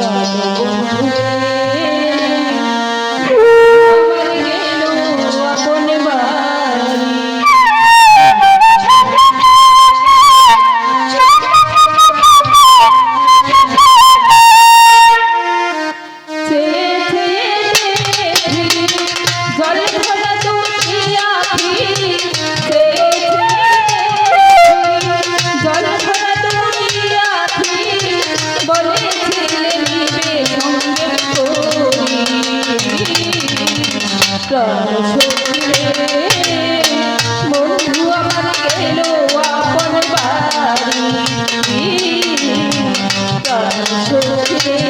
Cada momento. বন্ধু আমার গেল আপন বাড়ি সখী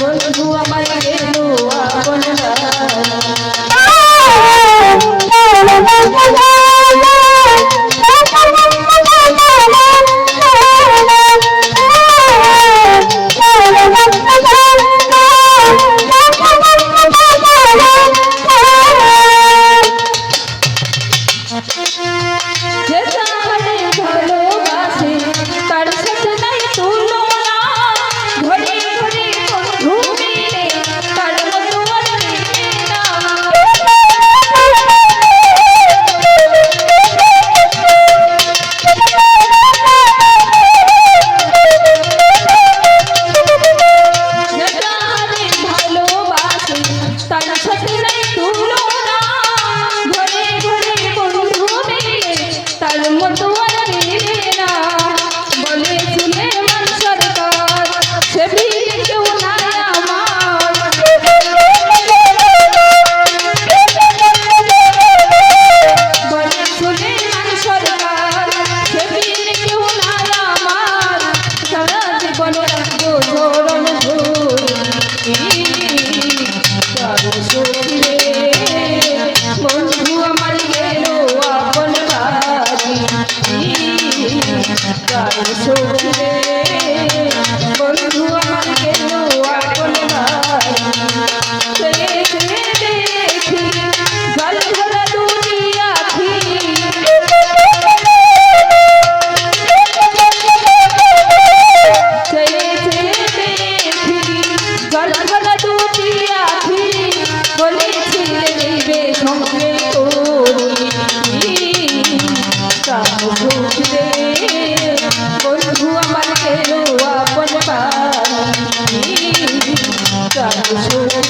বন্ধু আমার গেলো আপনারা Thank you. চার